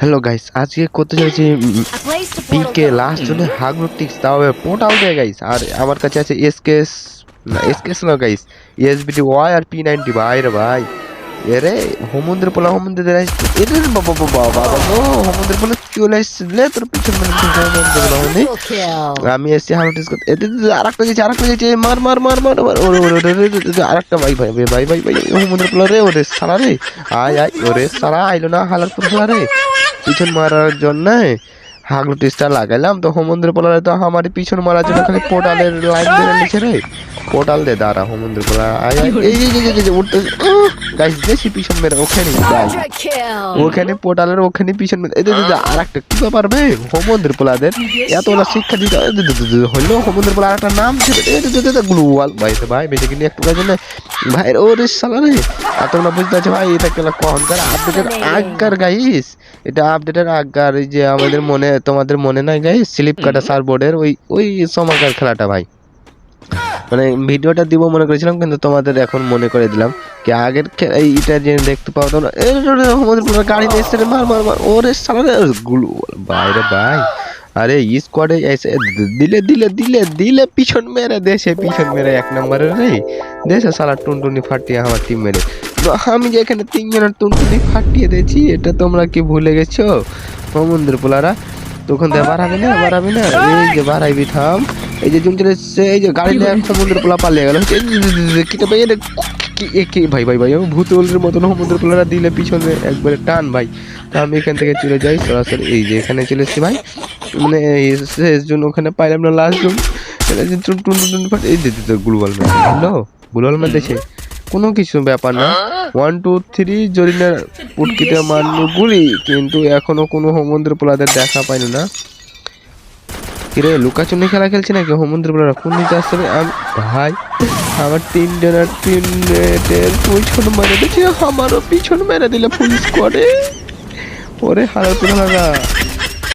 Hello guys আজকে করতে চাইছি পিকে. লাস্ট জন্য হাগনোটিক্স তাও পোর্টাল দেয় গাইস আর আমার কাছে আছে এসকেএস না এসকেএস না guys SBT Y R P ninety ভাই রে ভাই। এরে হোমন্দ্র পোলা হোমন্দ্র এদের বাবা বাবা বাবা ও হোমন্দ্র পোলা চলে এসেছিলে তোর পিছন মানে হোমন্দ্র পোলা হয়নি. আমি এসছি হাগনোটিক্স করতে এদের আরেকটা গেছে আরেকটা গেছে। মার মার মার মার মার। ওরে ওরে ওরে আরেকটা ভাই ভাই ভাই ভাই ভাই ভাই হোমন্দ্র পোলা রে ওরে সারা রে। আয় আয় ওরে সারা আইলো না হালার পোলা রে। পিছন মারার জন্য হাগলু টিসটা লাগাইলাম তো হোমন্দ্র পোলারে তো আমার পিছন মারার জন্য খালি পোর্টালের লাইন ধরে নিচে রে। পোর্টাল দে দাঁড়া হোমন্দ্র পোলা আয় আয় এই যে যে যে যে উঠতে গাইস বেশি পিছন মেরে ওখানে ওখানে পোর্টালের ওখানে পিছন মেরে এই আর একটা কি ব্যাপার বে? হোমন্দ্র পোলাদের এতগুলো শিক্ষা দিতে হইল হোমন্দ্র পোলা একটা নাম ছিল গ্লুয়াল ভাই তো ভাই বেশি কিনে একটু কাজে ভাই ওরে সালা রে এতগুলো বুঝতে পারছি ভাই এটা কেন কনকার আপডেটের আগকার গাইস এটা আপডেটের আগকার এই যে আমাদের মনে তোমাদের মনে নাই গাইস? স্লিপ কাটা সার্বোর্ডের ওই ওই সময়কার খেলাটা ভাই। মানে ভিডিওটা দিব মনে করেছিলাম কিন্তু তোমাদের এখন মনে করে দিলাম কি আগের এইটা যে দেখতে পাও তোমরা আমাদের পুরো গাড়ি নিয়ে মার মার মার ওরে সালা রে গুলু বাইরে ভাই। আরে স্কোয়াডে এসে দিলে দিলে দিলে দিলে পিছন মেরে দেশে পিছন মেরে এক নম্বরে রে। দেশে সালা টুনটুনি ফাটিয়ে আমার টিম মেরে। তো আমি যে এখানে তিনজনের টুনটুনি ফাটিয়ে দিয়েছি এটা তোমরা কি ভুলে গেছো? সমুদ্র পোলারা তখন দিয়ে বাড়াবি না বাড়াবি না। এই যে বাড়াইবি থাম। এই যে জুম চলে এই যে গাড়ি নিয়ে সমুদ্র পোলা পালিয়ে গেল। কিটা ভাই, এটা কি- ভাই ভাই ভাই ভূতলের মতন সমুদ্র পোলারা দিলে পিছনে একবারে টান, ভাই। তা আমি এখান থেকে চলে যাই সরাসরি। এই যে এখানে চলে এসেছি, ভাই। মানে শেষ জন্য ওখানে পাইলাম না লাস্ট যে ফাট এই তো global match hello? Global match দেখে কোনো কিছু ব্যাপার না। ওয়ান টু থ্রি জরিনার পুটকিতে মারলো গুলি, কিন্তু এখনও কোনো হোমন্দ্র পোলাদের দেখা পাইলো না। কিরে লুকাচুনি খেলা খেলছে নাকি? হোমন্দ্র পোলারা কোন নিচে আসছে? আমি, ভাই, আমার তিন জনের তিন নেটের পিছন মেরে দিচ্ছে আমারও পিছন মেরে দিলে ফুল স্কোয়াডে ওরে হারার পোলারা